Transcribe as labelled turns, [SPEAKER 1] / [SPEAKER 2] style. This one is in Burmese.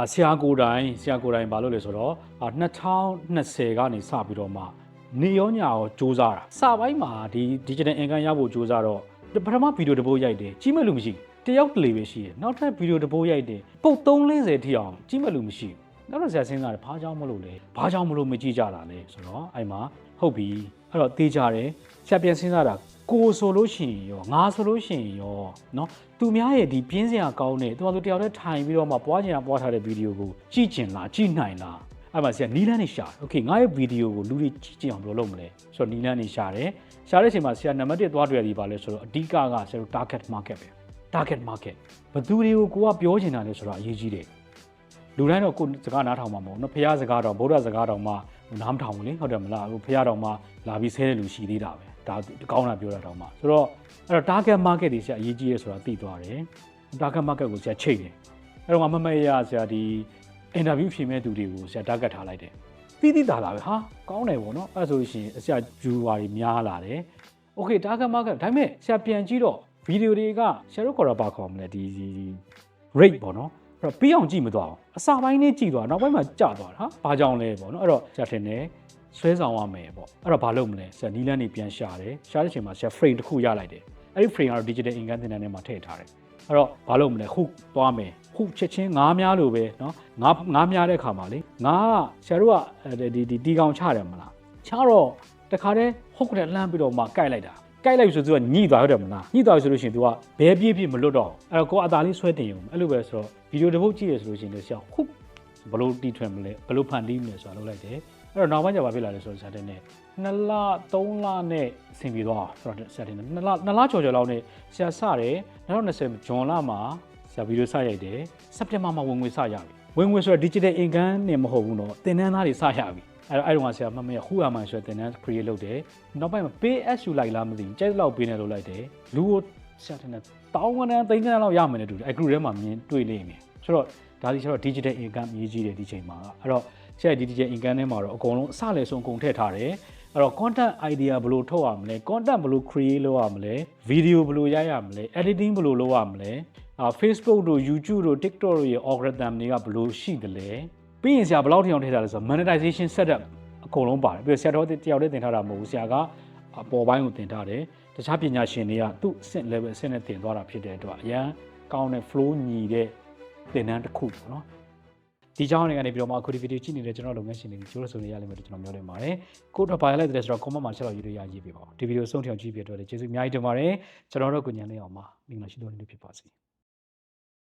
[SPEAKER 1] အာဆရာကိုယ်တိုင်ဆရာကိုယ်တိုင်ဘာလို့လဲဆိုတော့အာ2020ကနေစပြီးတော့မှနေရောညာရောစူးစမ်းတာစပိုင်းမှာဒီ digital income ရဖို့စူးစမ်းတော့ပထမဗီဒီယိုတစ်ပုတ်ရိုက်တယ်ကြီးမဲ့လူမရှိဘူးတယောက်တလေပဲရှိတယ်နောက်ထပ်ဗီဒီယိုတစ်ပုတ်ရိုက်တယ်ပုတ်340ထိအောင်ကြီးမဲ့လူမရှိဘူးနောက်တော့ဆရာစဉ်းစားတယ်ဘာကြောင့်မလို့လဲဘာကြောင့်မလို့မကြည့်ကြတာလဲဆိုတော့အဲ့မှာဟုတ်ပြီအဲ့တော့တေးကြတယ်ဆရာပြန်စဉ်းစားတာ ကိုယ်ဆိုလို့ရှိရင်ရောငါဆိုလို့ရှိရင်ရောเนาะသူများရဲ့ဒီပြင်းစရာကောင်းတဲ့သူကသူတယောက်တည်းထိုင်ပြီးတော့မှပွားချင်တာပွားထားတဲ့ဗီဒီယိုကိုကြည့်ချင်လားကြည့်နိုင်လားအဲ့မှာဆရာနီလန်းနေရှာโอเคငါရဲ့ဗီဒီယိုကိုလူတွေကြည့်ကြည့်အောင်ဘယ်လိုလုပ်မလဲဆိုတော့နီလန်းနေရှာတယ်ရှာတဲ့အချိန်မှာဆရာနံပါတ်1သွားတွေ့ရသည်ပါလဲဆိုတော့အဓိကကဆရာတို့ target market ပဲ target market ဘယ်သူတွေကိုကိုကပြောချင်တာလဲဆိုတော့အရေးကြီးတယ် လူတိုင်းတော့ကိုယ်စကားနားထောင်မှာမဟုတ်ဘူးနော်ဖះစကားတော့ဗုဒ္ဓစကားတော့မှ နားမထောင်ဘူးလေဟုတ်တယ်မလားဟိုဖះတော့မှလာပြီးဆဲတဲ့လူရှိသေးတာပဲဒါကောင်းတာပြောတာတော့မှဆိုတော့အဲ့တော့ target market တွေဆရာအရေးကြီးရဲဆိုတာသိသွားတယ် target market ကိုဆရာချိန်တယ်အဲ့တော့ငါမမရဆရာဒီ interview ဖြေမဲ့သူတွေကိုဆရာ target ထားလိုက်တယ်သိသိသာသာပဲဟာကောင်းတယ်ပေါ့နော်အဲ့ဆိုလို့ရှိရင်ဆရာ viewer တွေများလာတယ် okay target market ဒါပေမဲ့ဆရာပြန်ကြည့်တော့ဗီဒီယိုတွေကဆရာတို့ခေါ်တာပါခေါ်မလဲဒီဒီ rate ပေါ့နော်အဲ့ တော့ပြီးအောင်ကြည့်မသွားအောင်အစာပိုင်းလေးကြည့်သွားနောက်ပိုင်းမှာကျသွားတာဟာဘာကြောင့်လဲပေါ့နော်အဲ့တော့ဆရာထင်တယ်ဆွဲဆောင်ရမယ်ပေါ့အဲ့တော့ဘာလုပ်မလဲဆရာနီလန်းနေပြန်ရှာတယ်ရှာတဲ့အချိန်မှာဆရာ frame တစ်ခုရလိုက်တယ်အဲ့ဒီ frame ကတော့ digital income သင်တန်းထဲမှာထည့်ထားတယ်အဲ့တော့ဘာလုပ်မလဲခုသွားမယ်ခုချက်ချင်းငားများလို့ပဲเนาะငားငားများတဲ့ခါမှာလေငားကဆရာတို့ကဒီဒီတီကောင်ချတယ်မလားချတော့တခါတည်းဟုတ်ကဲ့လှမ်းပြီးတော့မှကြိုက်လိုက်တာ ကြိုက်လိုက်ဆိုသူကညှိသွားဟုတ်တယ်မလားညှိသွားဆိုလို့ရှိရင် तू ကဘဲပြည့်ပြည့်မလွတ်တော့အဲ့တော့ကိုအသာလေးဆွဲတင်ရုံအဲ့လိုပဲဆိုတော့ဗီဒီယိုတစ်ပုတ်ကြည့်ရဆိုလို့ရှိရင်လည်းဆရာခုဘလို့တီထွင်မလဲဘလို့ဖန်တီးမလဲဆိုတာလုပ်လိုက်တယ်အဲ့တော့နောက်ပိုင်းကျဘာဖြစ်လာလဲဆိုတော့ဆရာတင်နဲ့2လ3လနဲ့အဆင်ပြေသွားဆိုတော့ဆရာတင်နဲ့2လ2လကျော်ကျော်လောက်နဲ့ဆရာစတယ်2020ဂျွန်လမှာဆရာဗီဒီယိုစရိုက်တယ်စက်တင်ဘာမှာဝင်ငွေစရပြီဝင်ငွေဆိုတော့ digital income နဲ့မဟုတ်ဘူးเนาะသင်တန်းသားတွေစရပြီ အဲ့တော့အဲ့တော့ဆရာမမရဟူအမှန်ဆိုတဲ့သင်တန်း create လုပ်တယ်နောက်ပိုင်းမှာ pay as you like လားမသိဘူးကြိုက်လောက်ပေးနေလို့လိုက်တယ်လူကိုဆရာတင်နဲ့တောင်းကနန်းသိန်းကနန်းလောက်ရမယ်နဲ့တူတယ်အဲ့ group ထဲမှာမြင်တွေ့လိမ့်မယ်ဆိုတော့ဒါဒီဆိုတော့ digital income အရေးကြီးတယ်ဒီချိန်မှာအဲ့တော့ဆရာဒီ digital income ထဲမှာတော့အကုန်လုံးအစလည်းဆုံးအကုန်ထည့်ထားတယ်အဲ့တော့ content idea ဘယ်လိုထုတ်ရမလဲ content ဘယ်လို create လုပ်ရမလဲ video ဘယ်လိုရိုက်ရမလဲ editing ဘယ်လိုလုပ်ရမလဲအာ Facebook တို့ YouTube တို့ TikTok တို့ရဲ့ algorithm တွေကဘယ်လိုရှိသလဲ ပြီးရင်ဆရာဘယ်လောက်ထိအောင်ထည့်ထားလဲဆိုတော့ monetization setup အကုန်လုံးပါတယ်ပြီးတော့ဆရာတော်တယောက်တည်းသင်ထားတာမဟုတ်ဘူးဆရာကအပေါ်ပိုင်းကိုသင်ထားတယ်တခြားပညာရှင်တွေကသူ့အဆင့် level အဆင့်နဲ့သင်သွားတာဖြစ်တဲ့အတွက်အရန်ကောင်းတဲ့ flow ညီတဲ့သင်တန်းတစ်ခုပေါ့နော်ဒီကြောင်းတွေကနေပြီးတော့မှအခုဒီဗီဒီယိုကြည့်နေတဲ့ကျွန်တော်လုပ်ငန်းရှင်တွေကျိုးလို့ဆိုနေရလိမ့်မယ်လို့ကျွန်တော်ပြောနေပါတယ်ကိုတော့ဘာရလိုက်တယ်ဆိုတော့ comment မှာချက်တော့ရေးလို့ရရေးပြပါဦးဒီဗီဒီယိုဆုံးထအောင်ကြည့်ပြတော့လေကျေးဇူးအများကြီးတင်ပါတယ်ကျွန်တော်တို့ကိုညံလေးအောင်ပါမင်္ဂလာရှိတော်နေလို့ဖြစ်ပါစေ